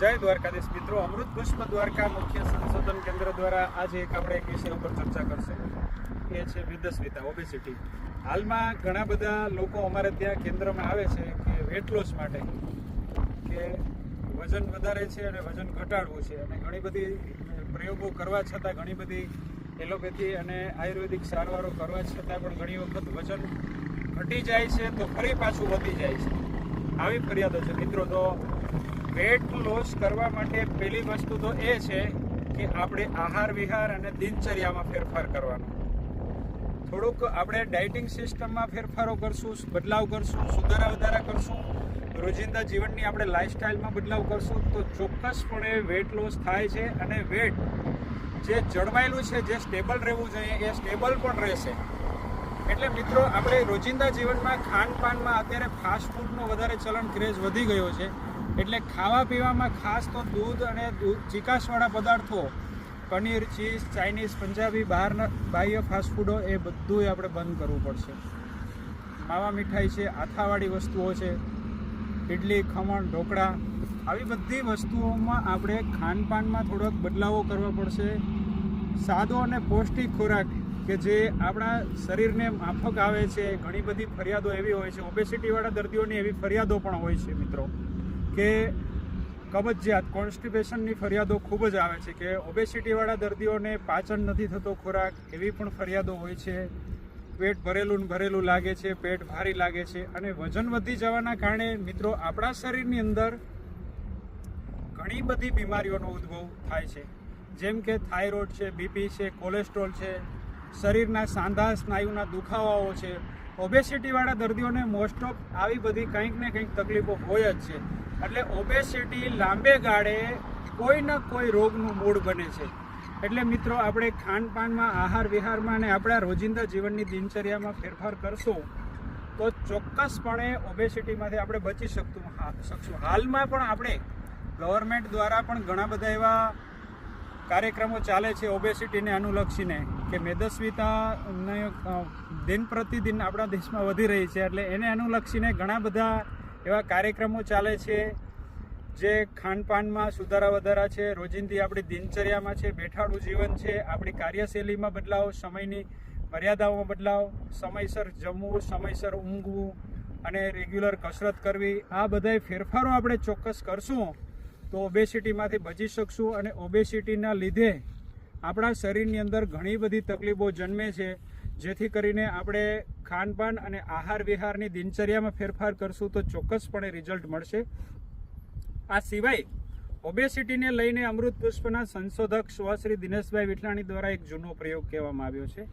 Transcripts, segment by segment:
જય દ્વારકાધીશ મિત્રો. અમૃત પુષ્પ દ્વારકા મુખ્ય સંશોધન કેન્દ્ર દ્વારા આજે એક આપણે એક વિષય ઉપર ચર્ચા કરશું. એ છે વિદસ્મિતા ઓબેસિટી હાલમાં ઘણા બધા લોકો અમારે ત્યાં કેન્દ્રમાં આવે છે કે વેટ લોસ માટે, કે વજન વધારે છે અને વજન ઘટાડવું છે. અને ઘણી બધી પ્રયોગો કરવા છતાં ઘણી બધી એલોપેથી અને આયુર્વેદિક સારવારો કરવા છતાં પણ ઘણી વખત વજન ઘટી જાય છે તો ફરી પાછું વધી જાય છે. આવી ફરિયાદો છે. મિત્રો, તો વેટ લોસ કરવા માટે પહેલી વસ્તુ તો એ છે કે આપણે આહાર, વિહાર અને દિનચર્યામાં ફેરફાર કરવાનો. થોડુંક આપણે ડાયટિંગ સિસ્ટમમાં ફેરફારો કરશું, બદલાવ કરશું, સુધારા, વધારા કરશું, રોજિંદા જીવનની આપણે લાઈફસ્ટાઈલમાં બદલાવ કરશું, તો ચોક્કસપણે વેટ લોસ થાય છે અને વેટ જે જળવાયેલું છે, જે સ્ટેબલ રહેવું જોઈએ, એ સ્ટેબલ પણ રહેશે. એટલે મિત્રો, આપણે રોજિંદા જીવનમાં ખાનપાનમાં અત્યારે ફાસ્ટ ફૂડનો વધારે ચલણ ક્રેઝ વધી ગયો છે. એટલે ખાવા પીવામાં ખાસ તો દૂધ અને દૂધ ચિકાસવાળા પદાર્થો, પનીર, ચીઝ, ચાઇનીઝ, પંજાબી, બહારના, બાહ્ય ફાસ્ટફૂડો એ બધુંય આપણે બંધ કરવું પડશે. માવા મીઠાઈ છે, આથાવાળી વસ્તુઓ છે ઇડલી ખમણ, ઢોકળા, આવી બધી વસ્તુઓમાં આપણે ખાનપાનમાં થોડોક બદલાવો કરવો પડશે. સાદો અને પૌષ્ટિક ખોરાક કે જે આપણા શરીરને માફક આવે છે, ઘણી બધી ફરિયાદો એવી હોય છે ઓબેસિટીવાળા દર્દીઓની એવી ફરિયાદો પણ હોય છે મિત્રો. કે કબજિયાત કોન્સ્ટિપેશનની ફરિયાદો ખૂબ જ આવે છે કે ઓબેસિટીવાળા દર્દીઓને પાચન નથી થતો ખોરાક, એવી પણ ફરિયાદો હોય છે. પેટ ભરેલું ને ભરેલું લાગે છે, પેટ ભારી લાગે છે અને વજન વધી જવાના કારણે મિત્રો આપણા શરીરની અંદર ઘણી બધી બીમારીઓનો ઉદ્ભવ થાય છે. જેમ કે થાઇરોઇડ છે, બીપી છે, કોલેસ્ટ્રોલ છે, શરીરના સાંધા, સ્નાયુના દુખાવાઓ છે ઓબેસિટીવાળા દર્દીઓને મોસ્ટ ઓફ આવી બધી કંઈક ને કંઈક તકલીફો હોય જ છે. એટલે ઓબેસિટી લાંબે ગાળે કોઈ ને કોઈ રોગનું મૂળ બને છે. એટલે મિત્રો, આપણે ખાનપાનમાં, આહાર વિહારમાં અને આપણા રોજિંદા જીવનની દિનચર્યામાં ફેરફાર કરશું, તો ચોક્કસપણે ઓબેસિટીમાંથી આપણે બચી શકતું શકશું. હાલમાં પણ આપણે ગવર્મેન્ટ દ્વારા પણ ઘણા બધા એવા કાર્યક્રમો ચાલે છે ઓબેસિટીને અનુલક્ષીને. કે મેદસ્વીતાને દિન પ્રતિદિન આપણા દેશમાં વધી રહી છે એટલે એને અનુલક્ષીને ઘણા બધા એવા કાર્યક્રમો ચાલે છે જે ખાનપાનમાં સુધારા વધારા છે, રોજિંદી આપણી દિનચર્યામાં છે, બેઠાડું જીવન છે, આપણી કાર્યશૈલીમાં બદલાવ, સમયની મર્યાદાઓમાં બદલાવ, સમયસર જમવું, સમયસર ઊંઘવું અને રેગ્યુલર કસરત કરવી, આ બધાય ફેરફારો આપણે ચોક્કસ કરશું તો ઓબેસિટીમાંથી બચી શકશું અને ઓબેસિટીના લીધે આપણા શરીરની અંદર ઘણી બધી તકલીફો જન્મે છે, જેથી કરીને આપણે ખાનપાન અને આહાર વિહારની દિનચર્યામાં ફેરફાર કરશું તો ચોક્કસપણે રિઝલ્ટ મળશે. આ સિવાય ઓબેસિટીને લઈને અમૃત પુષ્પના સંશોધક શ્રી દિનેશભાઈ વિઠલાણી દ્વારા એક જૂનો પ્રયોગ કહેવામાં આવ્યો છે.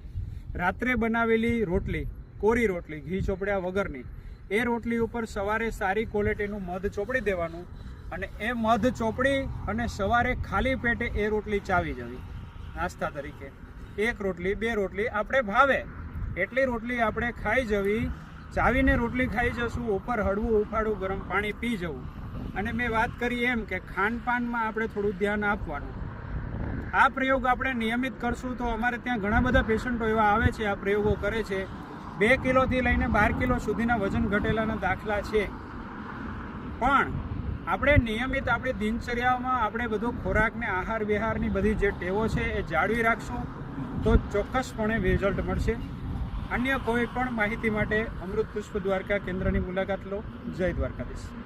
રાત્રે બનાવેલી રોટલી, કોરી રોટલી, ઘી ચોપડ્યા વગરની, એ રોટલી ઉપર સવારે સારી ક્વોલિટીનું મધ ચોપડી દેવાનું અને એ મધ ચોપડી અને સવારે ખાલી પેટે એ રોટલી ચાવી જવી નાસ્તા તરીકે. એક રોટલી, બે રોટલી આપણે ભાવે. એટલી રોટલી આપણે ખાઈ જવી. ચાવીને રોટલી ખાઈ જશું, ઉપર હળવું ઉફાળું ગરમ પાણી પી જવું. અને મેં વાત કરી એમ કે ખાનપાનમાં આપણે થોડું ધ્યાન આપવાનું. આ પ્રયોગ આપણે નિયમિત કરશું તો અમારે ત્યાં ઘણા બધા પેશન્ટો એવા આવે છે, આ પ્રયોગો કરે છે. બે કિલોથી લઈને બાર કિલો સુધીના વજન ઘટેલાના દાખલા છે. પણ આપણે નિયમિત આપણી દિનચર્યામાં આપણે બધું ખોરાકને આહાર વિહારની બધી જે ટેવો છે એ જાળવી રાખશું તો ચોક્કસપણે રિઝલ્ટ મળશે. અન્ય કોઈ પણ માહિતી માટે અમૃત પુષ્પ દ્વારકા કેન્દ્રની મુલાકાત લો. જય દ્વારકાધીશ.